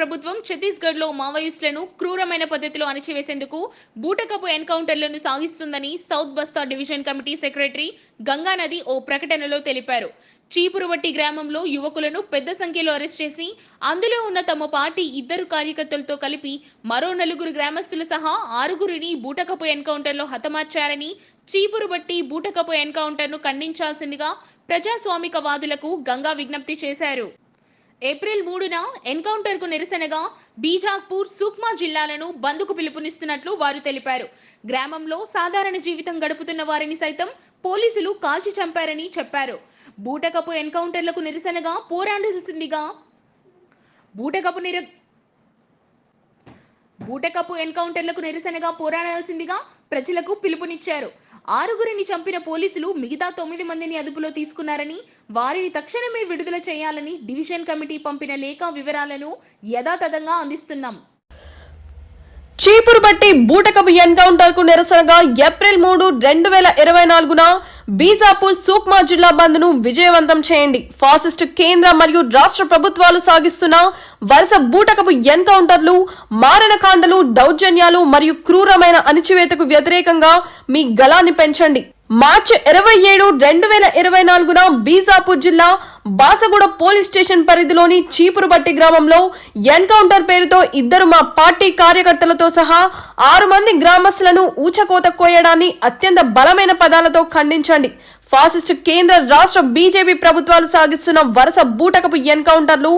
ప్రభుత్వం ఛత్తీస్గఢ్లో మావోయిస్టులను క్రూరమైన పద్ధతిలో అణచివేసేందుకు బూటకపు ఎన్కౌంటర్లను సాగిస్తుందని south Bastar division committee secretary గంగానది ఓ ప్రకటనలో తెలిపారు. చీపురువట్టి గ్రామంలో యువకులను పెద్ద సంఖ్యలో అరెస్ట్ చేసి అందులో ఉన్న తమ పార్టీ ఇద్దరు కార్యకర్తలతో కలిపి మరో నలుగురు గ్రామస్తులు సహా ఆరుగురిని బూటకపు ఎన్కౌంటర్లో హతమార్చారని చీపురుబట్టి బూటకపు ఎన్కౌంటర్ను ఖండించాల్సిందిగా ప్రజాస్వామికవాదులకు గంగా విజ్ఞప్తి చేశారు. ఏప్రిల్ మూడున ఎన్కౌంటర్కు నిరసనగా బీజాపూర్ సుక్మా జిల్లాలను బంద్కు పిలుపునిస్తున్నట్లు వారు తెలిపారు. గ్రామంలో సాధారణ జీవితం గడుపుతున్న వారిని సైతం పోలీసులు కాల్చి చంపారని చెప్పారు. బూటకపు ఎన్కౌంటర్లకు నిరసనగా పోరాడాల్సిందిగా బూటకపు నిర బూటకపు ఎన్కౌంటర్లకు నిరసనగా పోరాడాల్సిందిగా ప్రజలకు పిలుపునిచ్చారు. ఆరుగురిని చంపిన పోలీసులు మిగతా తొమ్మిది మందిని అదుపులో తీసుకున్నారని వారిని తక్షణమే విడుదల చేయాలని డివిజన్ కమిటీ పంపిన లేఖ వివరాలను యథాతథంగా అందిస్తున్నాం. చీపురు బట్టి బూటకపు ఎన్కౌంటర్కు నిరసనగా ఏప్రిల్ మూడు రెండు వేల ఇరవై నాలుగున బీజాపూర్ సూక్మా జిల్లా బంద్ను విజయవంతం చేయండి. ఫాసిస్టు కేంద్ర మరియు రాష్ట్ర ప్రభుత్వాలు సాగిస్తున్న వరుస బూటకపు ఎన్కౌంటర్లు మారణకాండలు దౌర్జన్యాలు మరియు క్రూరమైన అణిచివేతకు వ్యతిరేకంగా మీ గళాన్ని పెంచండి. మార్చి ఇరవై ఏడు రెండు వేల ఇరవై నాలుగున బీజాపూర్ జిల్లా బాసగూడ పోలీస్ స్టేషన్ పరిధిలోని చీపురుబట్టి గ్రామంలో ఎన్కౌంటర్ పేరుతో ఇద్దరు మా పార్టీ కార్యకర్తలతో సహా ఆరు మంది గ్రామస్తులను ఊచకోత కోయడాన్ని అత్యంత బలమైన పదాలతో ఖండించండి. ఫాసిస్టు కేంద్ర రాష్ట్ర బీజేపీ ప్రభుత్వాలు సాగిస్తున్న వరుస బూటకపు ఎన్కౌంటర్లు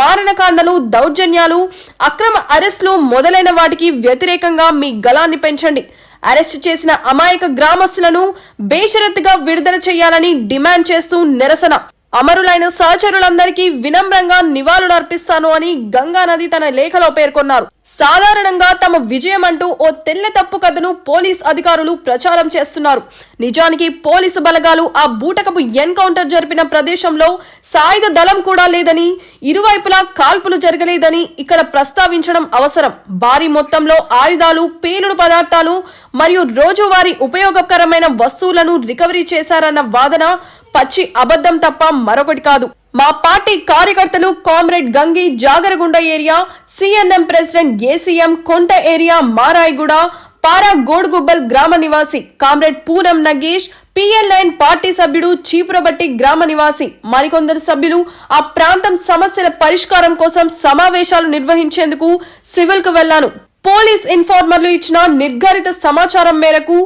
మారణకాండలు దౌర్జన్యాలు అక్రమ అరెస్టులు మొదలైన వాటికి వ్యతిరేకంగా మీ గళాన్ని పెంచండి. అరెస్ట్ చేసిన అమాయక గ్రామస్తులను బేషరత్తుగా విడుదల చేయాలని డిమాండ్ చేస్తూ నిరసన. అమరులైన సహచరులందరికీ వినమ్రంగా నివాళులర్పిస్తాను అని గంగా నది తన లేఖలో పేర్కొన్నారు. సాధారణంగా తమ విజయం అంటూ ఓ తెల్ల తప్పు కథను పోలీస్ అధికారులు ప్రచారం చేస్తున్నారు. నిజానికి పోలీసు బలగాలు ఆ బూటకపు ఎన్కౌంటర్ జరిపిన ప్రదేశంలో సాయుధ దళం కూడా లేదని ఇరువైపులా కాల్పులు జరగలేదని ఇక్కడ ప్రస్తావించడం అవసరం. భారీ మొత్తంలో ఆయుధాలు పేలుడు పదార్థాలు మరియు రోజువారీ ఉపయోగకరమైన వస్తువులను రికవరీ చేశారన్న వాదన పచ్చి అబద్ధం తప్ప మరొకటి కాదు. మా పార్టీ కార్యకర్తలు comrade Gangi Jagargunda area CNM president ACM Konta area Marayiguda పారా గోడుగుబ్బల్ గ్రామ నివాసి comrade Poonam Nagesh PLN party సభ్యుడు చీపురబట్టి గ్రామ నివాసి మరికొందరు సభ్యులు ఆ ప్రాంతం సమస్యల పరిష్కారం కోసం సమావేశాలు నిర్వహించేందుకు సివిల్కు వెళ్ళాను పోలీస్ ఇన్ఫార్మర్లు ఇచ్చిన నిర్ధారిత సమాచారం మేరకు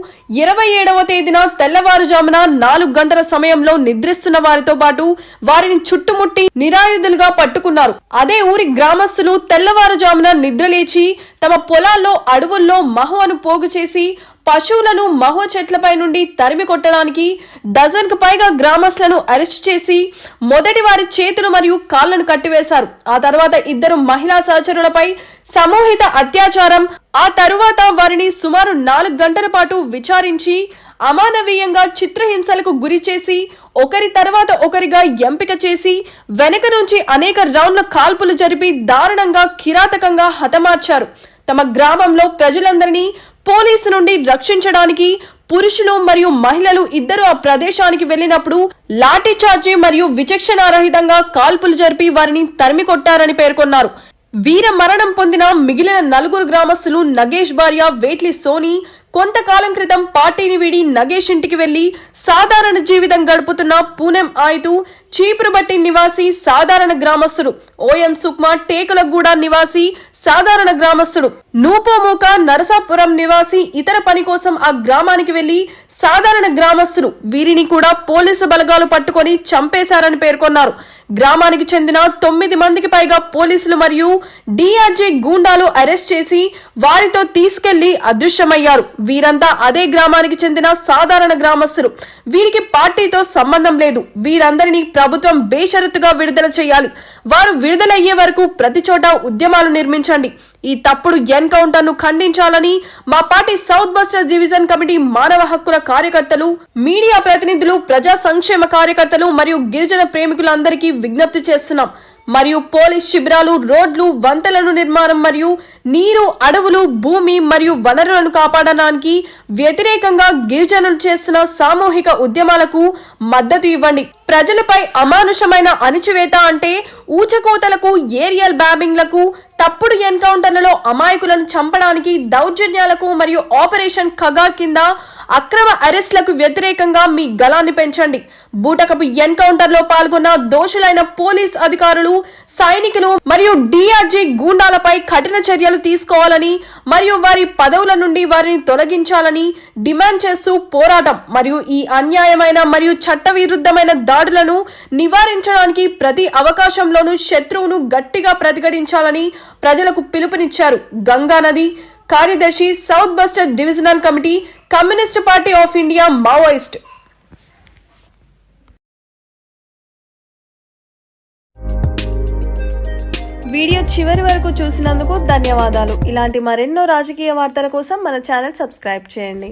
ఇరవై ఏడవ తేదీన తెల్లవారుజామున నాలుగు గంటల సమయంలో నిద్రిస్తున్న వారితో పాటు వారిని చుట్టుముట్టి నిరాయుధులుగా పట్టుకున్నారు. అదే ఊరి గ్రామస్తులు తెల్లవారుజామున నిద్రలేచి తమ పొలాల్లో అడవుల్లో మహువను పోగు చేసి పశువులను మహో చెట్లపై నుండి తరిమి కొట్టడానికి డజన్కు పైగా గ్రామస్తులను అరెస్ట్ చేసి మొదటి వారి చేతులు మరియు కాళ్ళను కట్టివేశారు. ఆ తర్వాత ఇద్దరు మహిళా సహచరులపై సమూహిత అత్యాచారం ఆ తరువాత వారిని సుమారు నాలుగు గంటల పాటు విచారించి అమానవీయంగా చిత్రహింసలకు గురి చేసి ఒకరి తర్వాత ఒకరిగా ఎంపిక చేసి వెనక నుంచి అనేక రౌండ్ల కాల్పులు జరిపి దారుణంగా కిరాతకంగా హతమార్చారు. తమ గ్రామంలో ప్రజలందరినీ పోలీసు నుండి రక్షించడానికి పురుషులు మరియు మహిళలు ఇద్దరు ఆ ప్రదేశానికి వెళ్ళినప్పుడు లాఠీ చార్జీ మరియు విచక్షణారహితంగా కాల్పులు జరిపి వారిని తరిమి కొట్టారని పేర్కొన్నారు. వీర మరణం పొందిన మిగిలిన నలుగురు గ్రామస్తులు నగేష్ భార్య వేట్లి సోని కొంతకాలం క్రితం పార్టీని వీడి నగేష్ ఇంటికి వెళ్ళి సాధారణ జీవితం గడుపుతున్న పూనెం ఆయుతూ చీపురుబట్టి నివాసి సాధారణ గ్రామస్తుడు. ఓఎం సుక్మా టేకులగూడ నివాసి సాధారణ గ్రామస్తుడు. నూపోమూక నరసాపురం నివాసి ఇతర పని కోసం ఆ గ్రామానికి వెళ్ళి సాధారణ గ్రామస్తులు వీరిని కూడా పోలీసు బలగాలు పట్టుకొని చంపేశారని పేర్కొన్నారు. గ్రామానికి చెందిన తొమ్మిది మందికి పైగా పోలీసులు మరియు డిఆర్జే గూండాలు అరెస్ట్ చేసి వారితో తీసుకెళ్ళి అదృశ్యమయ్యారు. వీరంతా అదే గ్రామానికి చెందిన సాధారణ గ్రామస్తులు వీరికి పార్టీతో సంబంధం లేదు. వీరందరినీ ప్రభుత్వం బేషరతుగా విడుదల చేయాలి. వారు విడుదలయ్యే వరకు ప్రతి చోట ఉద్యమాలు నిర్మించండి. ఈ తప్పుడు ఎన్కౌంటర్ను ఖండించాలని మా పార్టీ సౌత్ బస్టర్స్ డివిజన్ కమిటీ మానవ హక్కుల కార్యకర్తలు మీడియా ప్రతినిధులు ప్రజా సంక్షేమ కార్యకర్తలు మరియు గిరిజన ప్రేమికులందరికీ విజ్ఞప్తి చేస్తున్నాం. మరియు పోలీస్ శిబిరాలు రోడ్లు వంతెలను నిర్మాణం మరియు నీరు అడవులు భూమి మరియు వనరులను కాపాడడానికి వ్యతిరేకంగా గిరిజనులు చేస్తున్న సామూహిక ఉద్యమాలకు మద్దతు ఇవ్వండి. ప్రజలపై అమానుషమైన అణిచివేత అంటే ఊచకోతలకు ఏరియల్ బ్యాబింగ్లకు తప్పుడు ఎన్కౌంటర్లలో అమాయకులను చంపడానికి దౌర్జన్యాలకు మరియు ఆపరేషన్ ఖగా కింద అక్రమ అరెస్ట్లకు వ్యతిరేకంగా మీ గళాన్ని పెంచండి. బూటకపు ఎన్కౌంటర్లో పాల్గొన్న దోషులైన పోలీస్ అధికారులు సైనికులు మరియు డిఆర్జీ గూండాలపై కఠిన చర్యలు తీసుకోవాలని మరియు వారి పదవుల నుండి వారిని తొలగించాలని డిమాండ్ చేస్తూ పోరాటం మరియు ఈ అన్యాయమైన మరియు చట్టవిరుద్ధమైన దాడులను నివారించడానికి ప్రతి అవకాశంలోనూ శత్రువును గట్టిగా ప్రతిఘటించాలని ప్రజలకు పిలుపునిచ్చారు. గంగా నది కార్యదర్శి south Bastar divisional committee communist party of India Maoist. Video చివరి వరకు చూసినందుకు ధన్యవాదాలు. ఇలాంటి మరెన్నో రాజకీయ వార్తల కోసం మన ఛానల్ సబ్స్క్రైబ్ చేయండి.